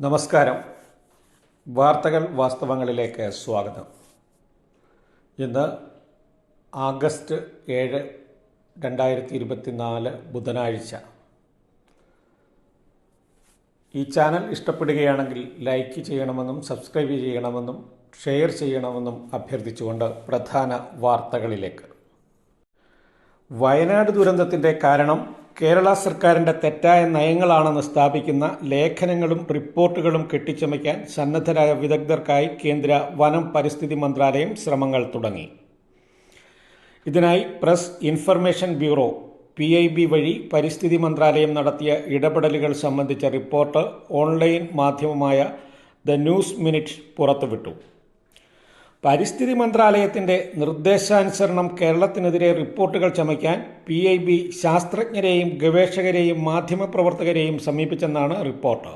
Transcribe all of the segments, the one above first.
നമസ്കാരം. വാർത്തകൾ വാസ്തവങ്ങളിലേക്ക് സ്വാഗതം. ഇന്ന് ആഗസ്റ്റ് ഏഴ് രണ്ടായിരത്തി ഇരുപത്തിനാല് ബുധനാഴ്ച. ഈ ചാനൽ ഇഷ്ടപ്പെടുകയാണെങ്കിൽ ലൈക്ക് ചെയ്യണമെന്നും സബ്സ്ക്രൈബ് ചെയ്യണമെന്നും ഷെയർ ചെയ്യണമെന്നും അഭ്യർത്ഥിച്ചുകൊണ്ട് പ്രധാന വാർത്തകളിലേക്ക്. വയനാട് ദുരന്തത്തിന്റെ കാരണം കേരള സർക്കാരിന്റെ തെറ്റായ നയങ്ങളാണെന്ന് സ്ഥാപിക്കുന്ന ലേഖനങ്ങളും റിപ്പോർട്ടുകളും കെട്ടിച്ചമയ്ക്കാൻ സന്നദ്ധരായ വിദഗ്ധർക്കായി കേന്ദ്ര വനം പരിസ്ഥിതി മന്ത്രാലയം ശ്രമങ്ങൾ തുടങ്ങി. ഇതിനായി press information bureau P I B വഴി പരിസ്ഥിതി മന്ത്രാലയം നടത്തിയ ഇടപെടലുകൾ സംബന്ധിച്ച റിപ്പോർട്ട് ഓൺലൈൻ മാധ്യമമായ ദ ന്യൂസ് മിനിറ്റ് പുറത്തുവിട്ടു. പരിസ്ഥിതി മന്ത്രാലയത്തിന്റെ നിർദ്ദേശാനുസരണം കേരളത്തിനെതിരെ റിപ്പോർട്ടുകൾ ചമയ്ക്കാൻ പി ഐ ബി ശാസ്ത്രജ്ഞരെയും ഗവേഷകരെയും മാധ്യമപ്രവർത്തകരെയും സമീപിച്ചെന്നാണ് റിപ്പോർട്ട്.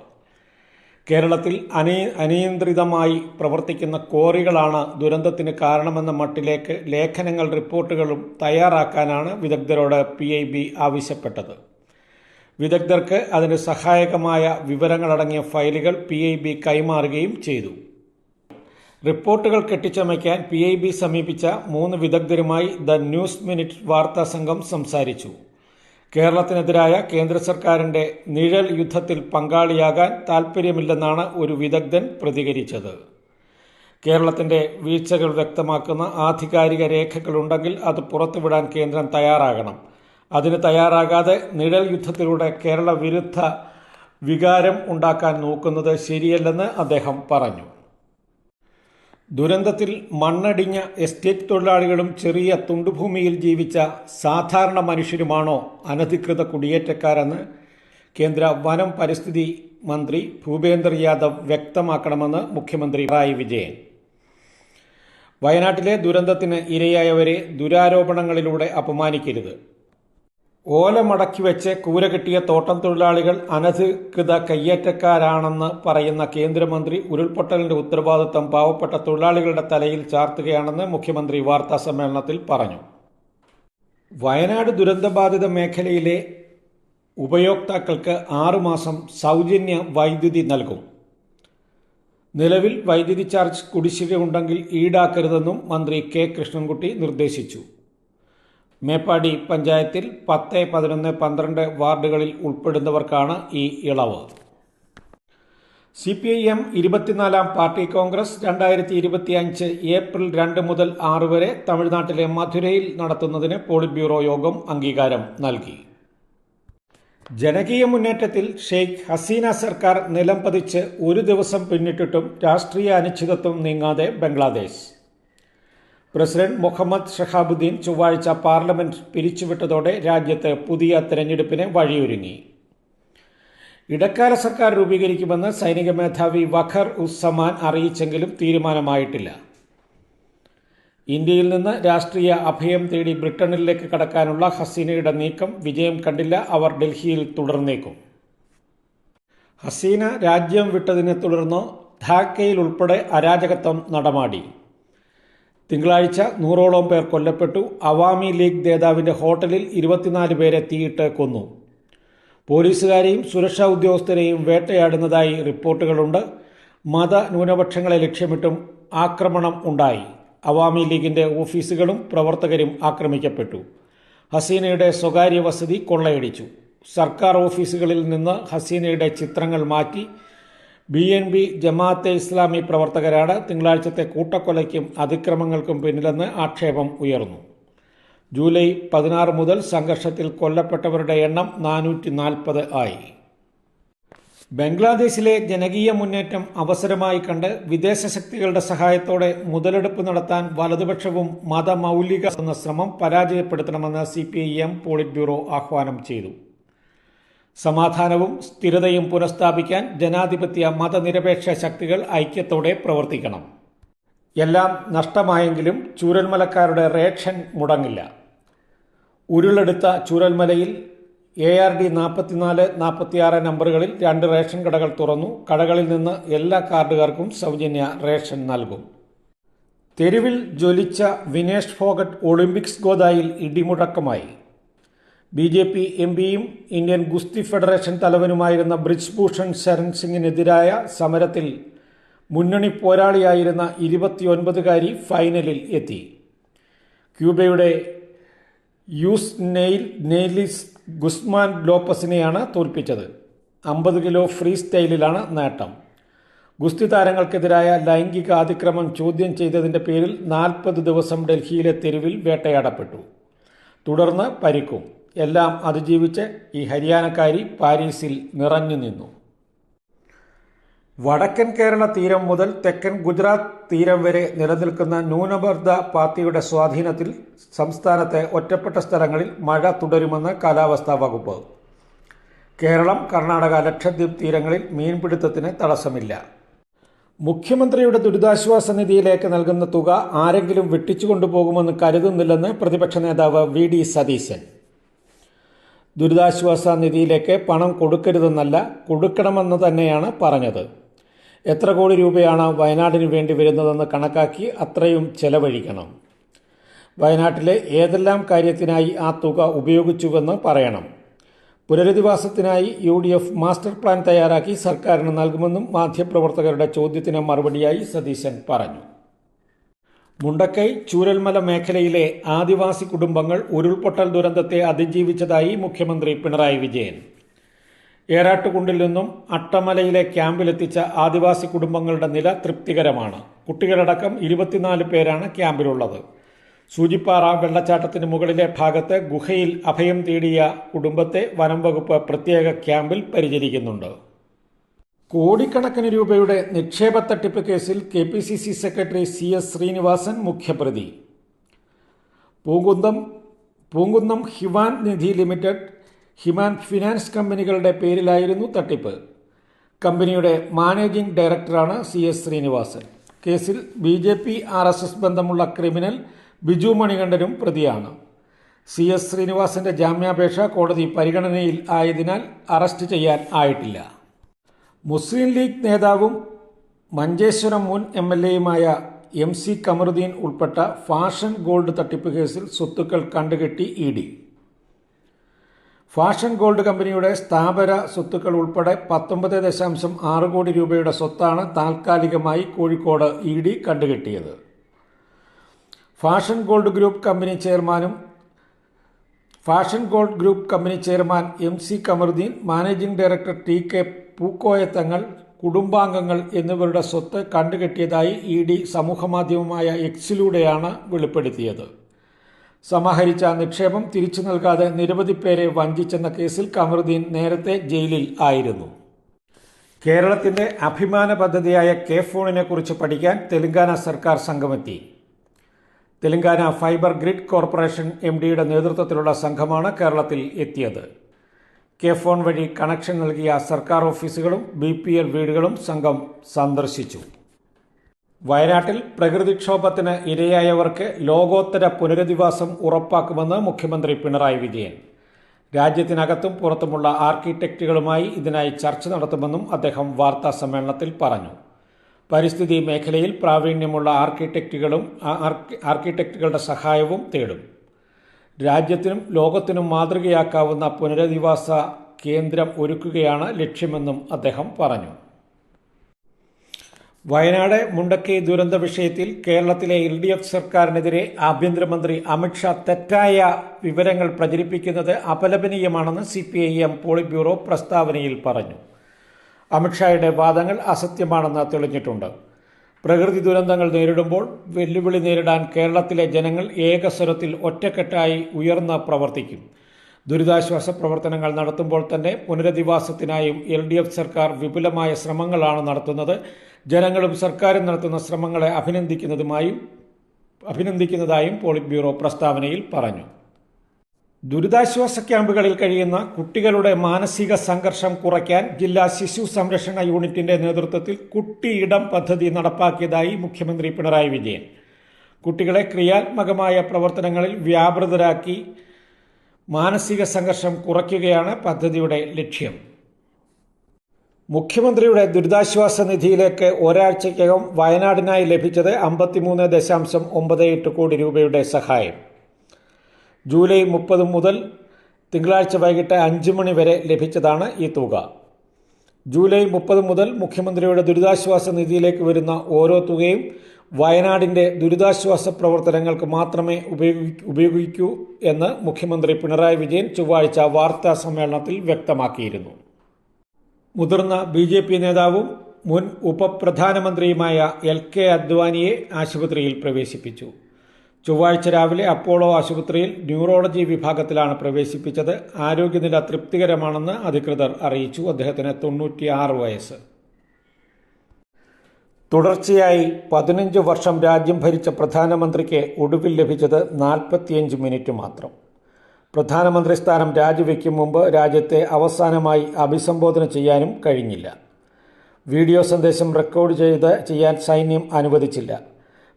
കേരളത്തിൽ അനി അനിയന്ത്രിതമായി പ്രവർത്തിക്കുന്ന കോറികളാണ് ദുരന്തത്തിന് കാരണമെന്ന മട്ടിലേക്ക് ലേഖനങ്ങൾ റിപ്പോർട്ടുകളും തയ്യാറാക്കാനാണ് വിദഗ്ധരോട് പി ഐ ബി ആവശ്യപ്പെട്ടത്. വിദഗ്ധർക്ക് അതിന് സഹായകമായ വിവരങ്ങളടങ്ങിയ ഫയലുകൾ പി ഐ ബി കൈമാറുകയും ചെയ്തു. റിപ്പോർട്ടുകൾ കെട്ടിച്ചമയ്ക്കാൻ പി ഐ ബി സമീപിച്ച മൂന്ന് വിദഗ്ധരുമായി ദ ന്യൂസ് മിനിറ്റ് വാർത്താ സംഘം സംസാരിച്ചു. കേരളത്തിനെതിരായ കേന്ദ്ര സർക്കാരിന്റെ നിഴൽ യുദ്ധത്തിൽ പങ്കാളിയാകാൻ താൽപ്പര്യമില്ലെന്നാണ് ഒരു വിദഗ്ധൻ പ്രതികരിച്ചത്. കേരളത്തിന്റെ വീഴ്ചകൾ വ്യക്തമാക്കുന്ന ആധികാരിക രേഖകളുണ്ടെങ്കിൽ അത് പുറത്തുവിടാൻ കേന്ദ്രം തയ്യാറാകണം. അതിന് തയ്യാറാകാതെ നിഴൽ യുദ്ധത്തിലൂടെ കേരള വിരുദ്ധ വികാരം ഉണ്ടാക്കാൻ നോക്കുന്നത് ശരിയല്ലെന്ന് അദ്ദേഹം പറഞ്ഞു. ദുരന്തത്തിൽ മണ്ണടിഞ്ഞ എസ്റ്റേറ്റ് തൊഴിലാളികളും ചെറിയ തുണ്ടുഭൂമിയിൽ ജീവിച്ച സാധാരണ മനുഷ്യരുമാണോ അനധികൃത കുടിയേറ്റക്കാരെന്ന് കേന്ദ്ര വനം പരിസ്ഥിതി മന്ത്രി ഭൂപേന്ദർ യാദവ് വ്യക്തമാക്കണമെന്ന് മുഖ്യമന്ത്രി പിണറായി വിജയൻ. വയനാട്ടിലെ ദുരന്തത്തിന് ഇരയായവരെ ദുരാരോപണങ്ങളിലൂടെ അപമാനിക്കരുത്. ഓല മടക്കി വെച്ച് കൂര കിട്ടിയ തോട്ടം തൊഴിലാളികൾ അനധികൃത കയ്യേറ്റക്കാരാണെന്ന് പറയുന്ന കേന്ദ്രമന്ത്രി ഉരുൾപൊട്ടലിന്റെ ഉത്തരവാദിത്തം പാവപ്പെട്ട തൊഴിലാളികളുടെ തലയിൽ ചാർത്തുകയാണെന്ന് മുഖ്യമന്ത്രി വാർത്താ സമ്മേളനത്തിൽ പറഞ്ഞു. വയനാട് ദുരന്തബാധിത മേഖലയിലെ ഉപയോക്താക്കൾക്ക് ആറുമാസം സൗജന്യ വൈദ്യുതി നൽകും. നിലവിൽ വൈദ്യുതി ചാർജ് കുടിശ്ശിക ഉണ്ടെങ്കിൽ ഈടാക്കരുതെന്നും മന്ത്രി കെ കൃഷ്ണൻകുട്ടി നിർദ്ദേശിച്ചു. മേപ്പാടി പഞ്ചായത്തിൽ പത്ത് പതിനൊന്ന് പന്ത്രണ്ട് വാർഡുകളിൽ ഉൾപ്പെടുന്നവർക്കാണ് ഈ ഇളവ്. സി പി ഐ എം ഇരുപത്തിനാലാം പാർട്ടി കോൺഗ്രസ് രണ്ടായിരത്തി ഇരുപത്തി അഞ്ച് ഏപ്രിൽ രണ്ട് മുതൽ ആറ് വരെ തമിഴ്നാട്ടിലെ മധുരയിൽ നടത്തുന്നതിന് പോളിറ്റ് ബ്യൂറോ യോഗം അംഗീകാരം നൽകി. ജനകീയ മുന്നേറ്റത്തിൽ ഷെയ്ഖ് ഹസീന സർക്കാർ നിലം പതിച്ച് ഒരു ദിവസം പിന്നിട്ടിട്ടും രാഷ്ട്രീയ അനിശ്ചിതത്വം നീങ്ങാതെ ബംഗ്ലാദേശ്. പ്രസിഡന്റ് മുഹമ്മദ് ഷഹാബുദ്ദീൻ ചൊവ്വാഴ്ച പാർലമെന്റ് പിരിച്ചുവിട്ടതോടെ രാജ്യത്ത് പുതിയ തെരഞ്ഞെടുപ്പിന് വഴിയൊരുങ്ങി. ഇടക്കാല സർക്കാർ രൂപീകരിക്കുമെന്ന് സൈനിക മേധാവി വഖർ ഉസ്സമാൻ അറിയിച്ചെങ്കിലും തീരുമാനമായിട്ടില്ല. ഇന്ത്യയിൽ നിന്ന് രാഷ്ട്രീയ അഭയം തേടി ബ്രിട്ടനിലേക്ക് കടക്കാനുള്ള ഹസീനയുടെ നീക്കം വിജയം കണ്ടില്ല അവർ ഡൽഹിയിൽ തുടർന്നേക്കും. ഹസീന രാജ്യം വിട്ടതിനെ തുടർന്ന് ധാക്കയിൽ ഉൾപ്പെടെ അരാജകത്വം നടമാടി. തിങ്കളാഴ്ച നൂറോളം പേർ കൊല്ലപ്പെട്ടു. അവാമി ലീഗ് നേതാവിന്റെ ഹോട്ടലിൽ ഇരുപത്തിനാല് പേരെ തീയിട്ട് കൊന്നു. പോലീസുകാരെയും സുരക്ഷാ ഉദ്യോഗസ്ഥരെയും വേട്ടയാടുന്നതായി റിപ്പോർട്ടുകളുണ്ട്. മത ന്യൂനപക്ഷങ്ങളെ ലക്ഷ്യമിട്ടും ആക്രമണം ഉണ്ടായി. അവാമി ലീഗിന്റെ ഓഫീസുകളും പ്രവർത്തകരും ആക്രമിക്കപ്പെട്ടു. ഹസീനയുടെ സ്വകാര്യ വസതി കൊള്ളയടിച്ചു. സർക്കാർ ഓഫീസുകളിൽ നിന്ന് ഹസീനയുടെ ചിത്രങ്ങൾ മാറ്റി B N P Jamaat-e Islami പ്രവർത്തകരാണ് തിങ്കളാഴ്ചത്തെ കൂട്ടക്കൊലയ്ക്കും അതിക്രമങ്ങൾക്കും പിന്നിലെന്ന് ആക്ഷേപം ഉയർന്നു. ജൂലൈ പതിനാറ് മുതൽ സംഘർഷത്തിൽ കൊല്ലപ്പെട്ടവരുടെ എണ്ണം നാനൂറ്റി നാൽപ്പത് ആയി. ബംഗ്ലാദേശിലെ ജനകീയ മുന്നേറ്റം അവസരമായി കണ്ട് വിദേശ ശക്തികളുടെ സഹായത്തോടെ മുതലെടുപ്പ് നടത്താൻ വലതുപക്ഷവും മതമൗലിക ശ്രമം പരാജയപ്പെടുത്തണമെന്ന് C P I M polit bureau ആഹ്വാനം ചെയ്തു. സമാധാനവും സ്ഥിരതയും പുനഃസ്ഥാപിക്കാൻ ജനാധിപത്യ മതനിരപേക്ഷ ശക്തികൾ ഐക്യത്തോടെ പ്രവർത്തിക്കണം. എല്ലാം നഷ്ടമായെങ്കിലും ചൂരൽമലക്കാരുടെ റേഷൻ മുടങ്ങില്ല. ഉരുളെടുത്ത ചൂരൽമലയിൽ എ ആർ ഡി നാൽപ്പത്തിനാല് നാൽപ്പത്തിയാറ് നമ്പറുകളിൽ രണ്ട് റേഷൻ കടകൾ തുറന്നു. കടകളിൽ നിന്ന് എല്ലാ കാർഡുകാർക്കും സൗജന്യ റേഷൻ നൽകും. തെരുവിൽ ജ്വലിച്ച വിനേഷ് ഫോഗട്ട് ഒളിമ്പിക്സ് ഗോദായിൽ ഇടിമുഴക്കമായി. ബി ജെ പി എം പിയും ഇന്ത്യൻ ഗുസ്തി ഫെഡറേഷൻ തലവനുമായിരുന്ന ബ്രിജ് ഭൂഷൺ ശരൺ സിംഗിനെതിരായ സമരത്തിൽ മുന്നണി പോരാളിയായിരുന്ന ഇരുപത്തിയൊൻപതുകാരി ഫൈനലിൽ എത്തി. ക്യൂബയുടെ യൂസ് നെയിൽ നെയ്ലിസ് ഗുസ്മാൻ ലോപ്പസിനെയാണ് തോൽപ്പിച്ചത്. അമ്പത് കിലോ ഫ്രീ സ്റ്റൈലിലാണ് നേട്ടം. ഗുസ്തി താരങ്ങൾക്കെതിരായ ലൈംഗിക അതിക്രമം ചോദ്യം ചെയ്തതിന്റെ പേരിൽ നാൽപ്പത് ദിവസം ഡൽഹിയിലെ തെരുവിൽ വേട്ടയാടപ്പെട്ടു. തുടർന്ന് പരിക്കും. എല്ലാം അതിജീവിച്ച് ഈ ഹരിയാനക്കാരി പാരീസിൽ നിറഞ്ഞു നിന്നു. വടക്കൻ കേരള തീരം മുതൽ തെക്കൻ ഗുജറാത്ത് തീരം വരെ നിലനിൽക്കുന്ന ന്യൂനമർദ്ദ പാർട്ടിയുടെ സ്വാധീനത്തിൽ സംസ്ഥാനത്തെ ഒറ്റപ്പെട്ട സ്ഥലങ്ങളിൽ മഴ തുടരുമെന്ന് കാലാവസ്ഥാ വകുപ്പ്. കേരളം കർണാടക ലക്ഷദ്വീപ് തീരങ്ങളിൽ മീൻപിടുത്തത്തിന് തടസ്സമില്ല. മുഖ്യമന്ത്രിയുടെ ദുരിതാശ്വാസ നിധിയിലേക്ക് നൽകുന്ന തുക ആരെങ്കിലും വെട്ടിച്ചു കൊണ്ടുപോകുമെന്ന് കരുതുന്നില്ലെന്ന് പ്രതിപക്ഷ നേതാവ് വി ഡി സതീശൻ. ദുരിതാശ്വാസ നിധിയിലേക്ക് പണം കൊടുക്കരുതെന്നല്ല കൊടുക്കണമെന്ന് തന്നെയാണ് പറഞ്ഞത്. എത്ര കോടി രൂപയാണ് വയനാടിന് വേണ്ടി വരുന്നതെന്ന് കണക്കാക്കി അത്രയും ചെലവഴിക്കണം. വയനാട്ടിലെ ഏതെല്ലാം കാര്യത്തിനായി ആ തുക ഉപയോഗിച്ചുവെന്ന് പറയണം. പുനരധിവാസത്തിനായി U D F master plan തയ്യാറാക്കി സർക്കാരിന് നൽകുമെന്നും മാധ്യമപ്രവർത്തകരുടെ ചോദ്യത്തിന് മറുപടിയായി സതീശൻ പറഞ്ഞു. മുണ്ടക്കൈ ചൂരൽമല മേഖലയിലെ ആദിവാസി കുടുംബങ്ങൾ ഉരുൾപൊട്ടൽ ദുരന്തത്തെ അതിജീവിച്ചതായി മുഖ്യമന്ത്രി പിണറായി വിജയൻ. ഏറാട്ടുകുണ്ടിൽ നിന്നും അട്ടമലയിലെ ക്യാമ്പിലെത്തിച്ച ആദിവാസി കുടുംബങ്ങളുടെ നില തൃപ്തികരമാണ്. കുട്ടികളടക്കം ഇരുപത്തിനാല് പേരാണ് ക്യാമ്പിലുള്ളത്. സൂചിപ്പാറ വെള്ളച്ചാട്ടത്തിന് മുകളിലെ ഭാഗത്ത് ഗുഹയിൽ അഭയം തേടിയ കുടുംബത്തെ വനം വകുപ്പ് പ്രത്യേക ക്യാമ്പിൽ പരിചരിക്കുന്നുണ്ട്. കോടിക്കണക്കിന് രൂപയുടെ നിക്ഷേപ തട്ടിപ്പ് കേസിൽ K P C C secretary C S Srinivasan മുഖ്യപ്രതി. പൂങ്കുന്നം പൂങ്കുന്നം ഹിവാൻ നിധി ലിമിറ്റഡ് ഹിമാൻ ഫിനാൻസ് കമ്പനികളുടെ പേരിലായിരുന്നു തട്ടിപ്പ്. കമ്പനിയുടെ മാനേജിംഗ് ഡയറക്ടറാണ് സി എസ് ശ്രീനിവാസൻ. കേസിൽ B J P R S S ബന്ധമുള്ള ക്രിമിനൽ ബിജു മണികണ്ഠനും പ്രതിയാണ്. സി എസ് ശ്രീനിവാസന്റെ ജാമ്യാപേക്ഷ കോടതി പരിഗണനയിൽ ആയതിനാൽ അറസ്റ്റ് ചെയ്യാൻ ആയിട്ടില്ല. മുസ്ലിം ലീഗ് നേതാവും മഞ്ചേശ്വരം മുൻ എം എൽ എയുമായ എം സി കമറുദ്ദീൻ ഉൾപ്പെട്ട ഫാഷൻ ഗോൾഡ് തട്ടിപ്പ് കേസിൽ സ്വത്തുക്കൾ കണ്ടുകെട്ടി ഇ ഡി. ഫാഷൻ ഗോൾഡ് കമ്പനിയുടെ സ്ഥാപന സ്വത്തുക്കൾ ഉൾപ്പെടെ പത്തൊമ്പത് ദശാംശം ആറ് കോടി രൂപയുടെ സ്വത്താണ് താൽക്കാലികമായി കോഴിക്കോട് ഇ ഡി കണ്ടുകെട്ടിയത്. ഫാഷൻ ഗോൾഡ് ഗ്രൂപ്പ് കമ്പനി ചെയർമാനും fashion gold group company chairman M C Kamaruddin managing director T K Pookoya Thangal കുടുംബാംഗങ്ങൾ എന്നിവരുടെ സ്വത്ത് കണ്ടുകെട്ടിയതായി ഇ ഡി സമൂഹമാധ്യമമായ എക്സിലൂടെയാണ് വെളിപ്പെടുത്തിയത്. സമാഹരിച്ച നിക്ഷേപം തിരിച്ചു നൽകാതെ നിരവധി പേരെ വഞ്ചിച്ചെന്ന കേസിൽ കമറുദ്ദീൻ നേരത്തെ ജയിലിൽ ആയിരുന്നു. കേരളത്തിന്റെ അഭിമാന പദ്ധതിയായ കെ ഫോണിനെക്കുറിച്ച് പഠിക്കാൻ തെലങ്കാന സർക്കാർ സംഘമെത്തി. Telangana fibre grid corporation M ഡിയുടെ നേതൃത്വത്തിലുള്ള സംഘമാണ് കേരളത്തിൽ എത്തിയത്. കെ ഫോൺ വഴി കണക്ഷൻ നൽകിയ സർക്കാർ ഓഫീസുകളും ബി പി എൽ വീടുകളും സംഘം സന്ദർശിച്ചു. വയനാട്ടിൽ പ്രകൃതിക്ഷോഭത്തിന് ഇരയായവർക്ക് ലോകോത്തര പുനരധിവാസം ഉറപ്പാക്കുമെന്ന് മുഖ്യമന്ത്രി പിണറായി വിജയൻ. രാജ്യത്തിനകത്തും പുറത്തുമുള്ള ആർക്കിടെക്റ്റുകളുമായി ഇതിനായി ചർച്ച നടത്തുമെന്നും അദ്ദേഹം വാർത്താ സമ്മേളനത്തിൽ പറഞ്ഞു. പരിസ്ഥിതി മേഖലയിൽ പ്രാവീണ്യമുള്ള ആർക്കിടെക്റ്റുകളും ആർക്കിടെക്റ്റുകളുടെ സഹായവും തേടും. രാജ്യത്തിനും ലോകത്തിനും മാതൃകയാക്കാവുന്ന പുനരധിവാസ കേന്ദ്രം ഒരുക്കുകയാണ് ലക്ഷ്യമെന്നും അദ്ദേഹം പറഞ്ഞു. വയനാട് മുണ്ടക്കൈ ദുരന്ത വിഷയത്തിൽ കേരളത്തിലെ എൽ ഡി എഫ് സർക്കാരിനെതിരെ ആഭ്യന്തരമന്ത്രി അമിത്ഷാ തെറ്റായ വിവരങ്ങൾ പ്രചരിപ്പിക്കുന്നത് അപലപനീയമാണെന്ന് C P I M polit bureau പ്രസ്താവനയിൽ പറഞ്ഞു. അമിത്ഷായുടെ വാദങ്ങൾ അസത്യമാണെന്ന് തെളിഞ്ഞിട്ടുണ്ട്. പ്രകൃതി ദുരന്തങ്ങൾ നേരിടുമ്പോൾ വെല്ലുവിളി നേരിടാൻ കേരളത്തിലെ ജനങ്ങൾ ഏകസ്വരത്തിൽ ഒറ്റക്കെട്ടായി ഉയർന്ന് പ്രവർത്തിക്കും. ദുരിതാശ്വാസ പ്രവർത്തനങ്ങൾ നടത്തുമ്പോൾ തന്നെ പുനരധിവാസത്തിനായും എൽ ഡി എഫ് സർക്കാർ വിപുലമായ ശ്രമങ്ങളാണ് നടത്തുന്നത്. ജനങ്ങളും സർക്കാരും നടത്തുന്ന ശ്രമങ്ങളെ അഭിനന്ദിക്കുന്നതുമായും അഭിനന്ദിക്കുന്നതായും പോളിറ്റ് ബ്യൂറോ പ്രസ്താവനയിൽ പറഞ്ഞു. ദുരിതാശ്വാസ ക്യാമ്പുകളിൽ കഴിയുന്ന കുട്ടികളുടെ മാനസിക സംഘർഷം കുറയ്ക്കാൻ ജില്ലാ ശിശു സംരക്ഷണ യൂണിറ്റിന്റെ നേതൃത്വത്തിൽ കുട്ടിയിടം പദ്ധതി നടപ്പാക്കിയതായി മുഖ്യമന്ത്രി പിണറായി വിജയൻ. കുട്ടികളെ ക്രിയാത്മകമായ പ്രവർത്തനങ്ങളിൽ വ്യാപൃതരാക്കി മാനസിക സംഘർഷം കുറയ്ക്കുകയാണ് പദ്ധതിയുടെ ലക്ഷ്യം. മുഖ്യമന്ത്രിയുടെ ദുരിതാശ്വാസ നിധിയിലേക്ക് ഒരാഴ്ചയ്ക്കകം വയനാടിനായി ലഭിച്ചത് അമ്പത്തിമൂന്ന് ദശാംശം ഒമ്പത് എട്ട് കോടി രൂപയുടെ സഹായം. ജൂലൈ മുപ്പത് മുതൽ തിങ്കളാഴ്ച വൈകിട്ട് അഞ്ച് മണി വരെ ലഭിച്ചതാണ് ഈ തുക. ജൂലൈ മുപ്പത് മുതൽ മുഖ്യമന്ത്രിയുടെ ദുരിതാശ്വാസ നിധിയിലേക്ക് വരുന്ന ഓരോ തുകയും വയനാടിന്റെ ദുരിതാശ്വാസ പ്രവർത്തനങ്ങൾക്ക് മാത്രമേ ഉപയോഗി- ഉപയോഗിക്കൂ എന്ന് മുഖ്യമന്ത്രി പിണറായി വിജയൻ ചൊവ്വാഴ്ച വാർത്താ സമ്മേളനത്തിൽ വ്യക്തമാക്കിയിരുന്നു. മുതിർന്ന ബി ജെ പി നേതാവും മുൻ ഉപപ്രധാനമന്ത്രിയുമായ എൽ കെ അദ്വാനിയെ ആശുപത്രിയിൽ പ്രവേശിപ്പിച്ചു. ചൊവ്വാഴ്ച രാവിലെ അപ്പോളോ ആശുപത്രിയിൽ ന്യൂറോളജി വിഭാഗത്തിലാണ് പ്രവേശിപ്പിച്ചത്. ആരോഗ്യനില തൃപ്തികരമാണെന്ന് അധികൃതർ അറിയിച്ചു. അദ്ദേഹത്തിന് തൊണ്ണൂറ്റിയാറ് വയസ്സ്. തുടർച്ചയായി പതിനഞ്ച് വർഷം രാജ്യം ഭരിച്ച പ്രധാനമന്ത്രിക്ക് ഒടുവിൽ ലഭിച്ചത് നാൽപ്പത്തിയഞ്ച് മിനിറ്റ് മാത്രം. പ്രധാനമന്ത്രി സ്ഥാനം രാജിവെക്കും മുമ്പ് രാജ്യത്തെ അവസാനമായി അഭിസംബോധന ചെയ്യാനും കഴിഞ്ഞില്ല. വീഡിയോ സന്ദേശം റെക്കോർഡ് ചെയ്ത് ചെയ്യാൻ സൈന്യം അനുവദിച്ചില്ല.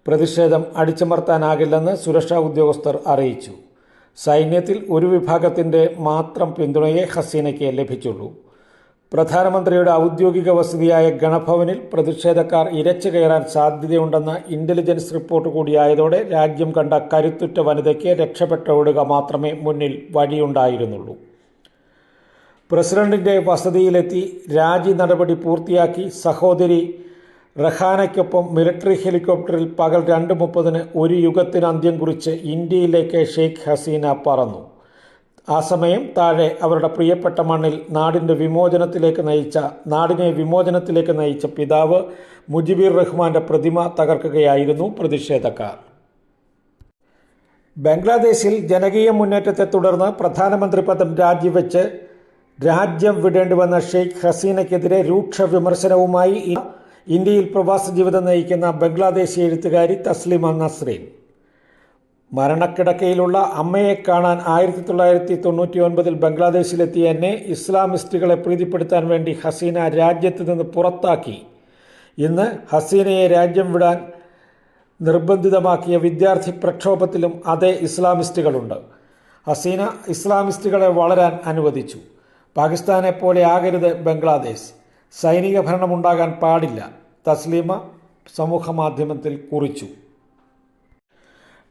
പ്രതിഷേധം അടിച്ചമർത്താനാകില്ലെന്ന് സുരക്ഷാ ഉദ്യോഗസ്ഥർ അറിയിച്ചു. സൈന്യത്തിൽ ഒരു വിഭാഗത്തിന്റെ മാത്രം പിന്തുണയെ ഹസീനയ്ക്ക് ലഭിച്ചുള്ളൂ. പ്രധാനമന്ത്രിയുടെ ഔദ്യോഗിക വസതിയായ ഗണഭവനിൽ പ്രതിഷേധക്കാർ ഇരച്ചു കയറാൻ സാധ്യതയുണ്ടെന്ന ഇന്റലിജൻസ് റിപ്പോർട്ട് കൂടിയായതോടെ രാജ്യം കണ്ട കരുത്തുറ്റ വനിതയ്ക്ക് രക്ഷപ്പെട്ടോടുക മാത്രമേ മുന്നിൽ വഴിയുണ്ടായിരുന്നുള്ളൂ. പ്രസിഡന്റിന്റെ വസതിയിലെത്തി രാജി നടപടി പൂർത്തിയാക്കി സഹോദരി റഹാനയ്ക്കൊപ്പം മിലിറ്ററി ഹെലികോപ്റ്ററിൽ പകൽ രണ്ട് മുപ്പതിന് ഒരു യുഗത്തിന് അന്ത്യം കുറിച്ച് ഇന്ത്യയിലേക്ക് ഷെയ്ഖ് ഹസീന പറന്നു. ആ സമയം താഴെ അവരുടെ പ്രിയപ്പെട്ട മണ്ണിൽ നാടിന്റെ വിമോചനത്തിലേക്ക് നയിച്ച നാടിനെ വിമോചനത്തിലേക്ക് നയിച്ച പിതാവ് മുജിബിർ റഹ്മാന്റെ പ്രതിമ തകർക്കുകയായിരുന്നു പ്രതിഷേധക്കാർ. ബംഗ്ലാദേശിൽ ജനകീയ മുന്നേറ്റത്തെ തുടർന്ന് പ്രധാനമന്ത്രി പദം രാജിവെച്ച് രാജ്യം വിടേണ്ടി വന്ന ഷെയ്ഖ് ഹസീനയ്ക്കെതിരെ രൂക്ഷ വിമർശനവുമായി ഇന്ത്യയിൽ പ്രവാസ ജീവിതം നയിക്കുന്ന ബംഗ്ലാദേശി എഴുത്തുകാരി തസ്ലിമ നസ്രീൻ. മരണക്കിടക്കയിലുള്ള അമ്മയെ കാണാൻ ആയിരത്തി തൊള്ളായിരത്തി തൊണ്ണൂറ്റി ഒൻപതിൽ ബംഗ്ലാദേശിലെത്തിയ എന്നെ ഇസ്ലാമിസ്റ്റുകളെ പ്രീതിപ്പെടുത്താൻ വേണ്ടി ഹസീന രാജ്യത്ത് നിന്ന് പുറത്താക്കി. ഇന്ന് ഹസീനയെ രാജ്യം വിടാൻ നിർബന്ധിതമാക്കിയ വിദ്യാർത്ഥി പ്രക്ഷോഭത്തിലും അതേ ഇസ്ലാമിസ്റ്റുകളുണ്ട്. ഹസീന ഇസ്ലാമിസ്റ്റുകളെ വളരാൻ അനുവദിച്ചു. പാകിസ്ഥാനെ പോലെ ആകരുത് ബംഗ്ലാദേശ്. സൈനിക ഭരണമുണ്ടാകാൻ പാടില്ല തസ്ലീമ സമൂഹമാധ്യമത്തിൽ കുറിച്ചു.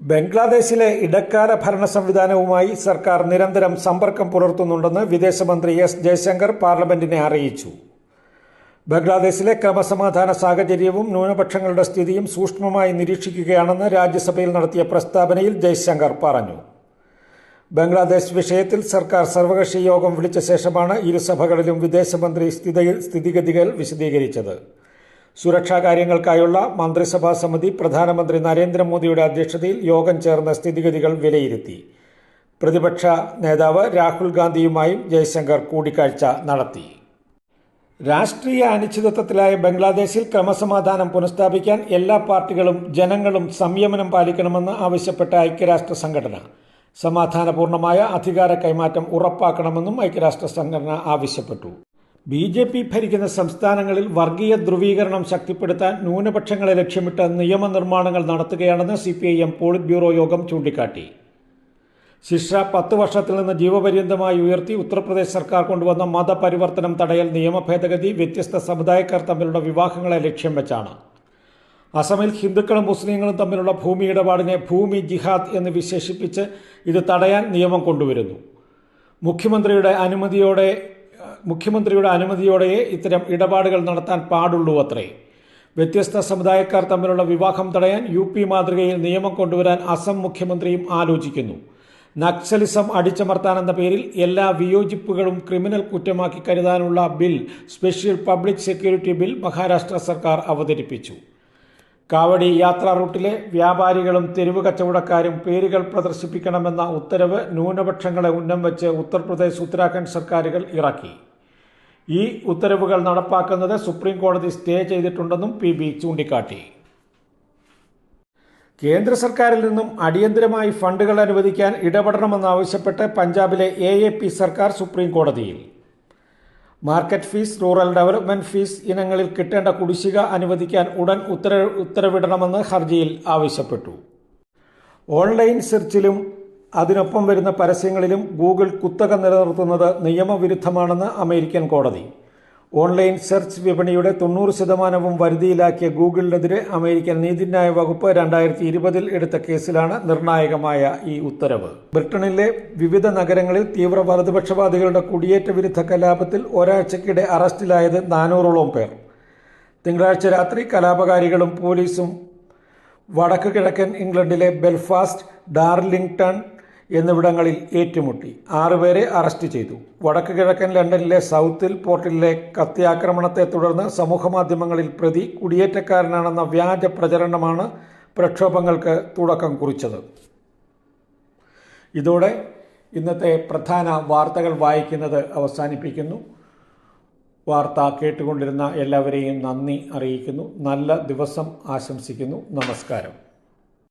ബംഗ്ലാദേശിലെ ഇടക്കാല ഭരണ സംവിധാനവുമായി സർക്കാർ നിരന്തരം സമ്പർക്കം പുലർത്തുന്നുണ്ടെന്ന് വിദേശമന്ത്രി എസ് ജയശങ്കർ പാർലമെന്റിനെ അറിയിച്ചു. ബംഗ്ലാദേശിലെ ക്രമസമാധാന സാഹചര്യവും ന്യൂനപക്ഷങ്ങളുടെ സ്ഥിതിയും സൂക്ഷ്മമായി നിരീക്ഷിക്കുകയാണെന്ന് രാജ്യസഭയിൽ നടത്തിയ പ്രസ്താവനയിൽ ജയശങ്കർ പറഞ്ഞു. ബംഗ്ലാദേശ് വിഷയത്തിൽ സർക്കാർ സർവകക്ഷി യോഗം വിളിച്ച ശേഷമാണ് ഇരുസഭകളിലും വിദേശമന്ത്രി സ്ഥിതി സ്ഥിതിഗതികൾ വിശദീകരിച്ചത്. സുരക്ഷാ കാര്യങ്ങൾക്കായുള്ള മന്ത്രിസഭാ സമിതി പ്രധാനമന്ത്രി നരേന്ദ്രമോദിയുടെ അധ്യക്ഷതയിൽ യോഗം ചേർന്ന സ്ഥിതിഗതികൾ വിലയിരുത്തി. പ്രതിപക്ഷ നേതാവ് രാഹുൽ ഗാന്ധിയുമായും ജയശങ്കർ കൂടിക്കാഴ്ച നടത്തി. രാഷ്ട്രീയ അനിശ്ചിതത്വത്തിലായ ബംഗ്ലാദേശിൽ ക്രമസമാധാനം പുനഃസ്ഥാപിക്കാൻ എല്ലാ പാർട്ടികളും ജനങ്ങളും സംയമനം പാലിക്കണമെന്ന് ആവശ്യപ്പെട്ട ഐക്യരാഷ്ട്ര സംഘടന സമാധാനപൂർണമായ അധികാര കൈമാറ്റം ഉറപ്പാക്കണമെന്നും ഐക്യരാഷ്ട്ര സംഘടന ആവശ്യപ്പെട്ടു. ബി ജെ പി ഭരിക്കുന്ന സംസ്ഥാനങ്ങളിൽ വർഗീയ ധ്രുവീകരണം ശക്തിപ്പെടുത്താൻ ന്യൂനപക്ഷങ്ങളെ ലക്ഷ്യമിട്ട് നിയമനിർമ്മാണങ്ങൾ നടത്തുകയാണെന്ന് C P I M polit bureau യോഗം ചൂണ്ടിക്കാട്ടി. ശിക്ഷ പത്ത് വർഷത്തിൽ നിന്ന് ജീവപര്യന്തമായി ഉയർത്തി ഉത്തർപ്രദേശ് സർക്കാർ കൊണ്ടുവന്ന മതപരിവർത്തനം തടയൽ നിയമഭേദഗതി വ്യത്യസ്ത സമുദായക്കാർ തമ്മിലുള്ള വിവാഹങ്ങളെ ലക്ഷ്യം വെച്ചാണ്. അസമിൽ ഹിന്ദുക്കളും മുസ്ലിങ്ങളും തമ്മിലുള്ള ഭൂമി ഇടപാടിനെ ഭൂമി ജിഹാദ് എന്ന് വിശേഷിപ്പിച്ച് ഇത് തടയാൻ നിയമം കൊണ്ടുവരുന്നു. മുഖ്യമന്ത്രിയുടെ അനുമതിയോടെ മുഖ്യമന്ത്രിയുടെ അനുമതിയോടെയേ ഇത്തരം ഇടപാടുകൾ നടത്താൻ പാടുള്ളൂ അത്രേ വ്യത്യസ്ത സമുദായക്കാർ തമ്മിലുള്ള വിവാഹം തടയാൻ യു പി മാതൃകയിൽ നിയമം കൊണ്ടുവരാൻ അസം മുഖ്യമന്ത്രിയും ആലോചിക്കുന്നു. നക്സലിസം അടിച്ചമർത്താനെന്ന പേരിൽ എല്ലാ വിയോജിപ്പുകളും ക്രിമിനൽ കുറ്റമാക്കി കരുതാനുള്ള bill special public security bill Maharashtra സർക്കാർ അവതരിപ്പിച്ചു. കാവടി യാത്രാ റൂട്ടിലെ വ്യാപാരികളും തെരുവ് കച്ചവടക്കാരും പേരുകൾ പ്രദർശിപ്പിക്കണമെന്ന ഉത്തരവ് ന്യൂനപക്ഷങ്ങളെ ഉന്നം വെച്ച് ഉത്തർപ്രദേശ് ഉത്തരാഖണ്ഡ് സർക്കാരുകൾ ഇറക്കി. ഈ ഉത്തരവുകൾ നടപ്പാക്കുന്നത് സുപ്രീം കോടതി സ്റ്റേ ചെയ്തിട്ടുണ്ടെന്നും പി ബി ചൂണ്ടിക്കാട്ടി. കേന്ദ്ര സർക്കാരിൽ നിന്നും അടിയന്തരമായി ഫണ്ടുകൾ അനുവദിക്കാൻ ഇടപെടണമെന്നാവശ്യപ്പെട്ട് പഞ്ചാബിലെ എ സർക്കാർ സുപ്രീം കോടതിയിൽ. Market fees rural development fees ഇനങ്ങളിൽ കിട്ടേണ്ട കുടിശ്ശിക അനുവദിക്കാൻ ഉടൻ ഉത്തര ഉത്തരവിടണമെന്ന് ഹർജിയിൽ ആവശ്യപ്പെട്ടു. ഓൺലൈൻ സെർച്ചിലും അതിനൊപ്പം വരുന്ന പരസ്യങ്ങളിലും ഗൂഗിൾ കുത്തക നിലനിർത്തുന്നത് നിയമവിരുദ്ധമാണെന്ന് അമേരിക്കൻ കോടതി. ഓൺലൈൻ സെർച്ച് വിപണിയുടെ തൊണ്ണൂറ് ശതമാനവും വരുതിയിലാക്കിയ ഗൂഗിളിനെതിരെ അമേരിക്കൻ നീതിന്യായ വകുപ്പ് രണ്ടായിരത്തി ഇരുപതിൽ എടുത്ത കേസിലാണ് നിർണായകമായ ഈ ഉത്തരവ്. ബ്രിട്ടനിലെ വിവിധ നഗരങ്ങളിൽ തീവ്ര വലതുപക്ഷവാദികളുടെ കുടിയേറ്റ വിരുദ്ധ കലാപത്തിൽ ഒരാഴ്ചക്കിടെ അറസ്റ്റിലായത് നാനൂറോളം പേർ. തിങ്കളാഴ്ച രാത്രി കലാപകാരികളും പോലീസും വടക്ക് കിഴക്കൻ ഇംഗ്ലണ്ടിലെ ബെൽഫാസ്റ്റ് ഡാർലിംഗ്ടൺ എന്നിവിടങ്ങളിൽ ഏറ്റുമുട്ടി. ആറുപേരെ അറസ്റ്റ് ചെയ്തു. വടക്ക് കിഴക്കൻ ലണ്ടനിലെ സൗത്തിൽ പോർട്ടിലെ കത്തിയാക്രമണത്തെ തുടർന്ന് സമൂഹമാധ്യമങ്ങളിൽ പ്രതി കുടിയേറ്റക്കാരനാണെന്ന വ്യാജ പ്രചരണമാണ് പ്രക്ഷോഭങ്ങൾക്ക് തുടക്കം കുറിച്ചത്. ഇതോടെ ഇന്നത്തെ പ്രധാന വാർത്തകൾ വായിക്കുന്നത് അവസാനിപ്പിക്കുന്നു. വാർത്ത കേട്ടുകൊണ്ടിരുന്ന എല്ലാവരെയും നന്ദി അറിയിക്കുന്നു. നല്ല ദിവസം ആശംസിക്കുന്നു. നമസ്കാരം.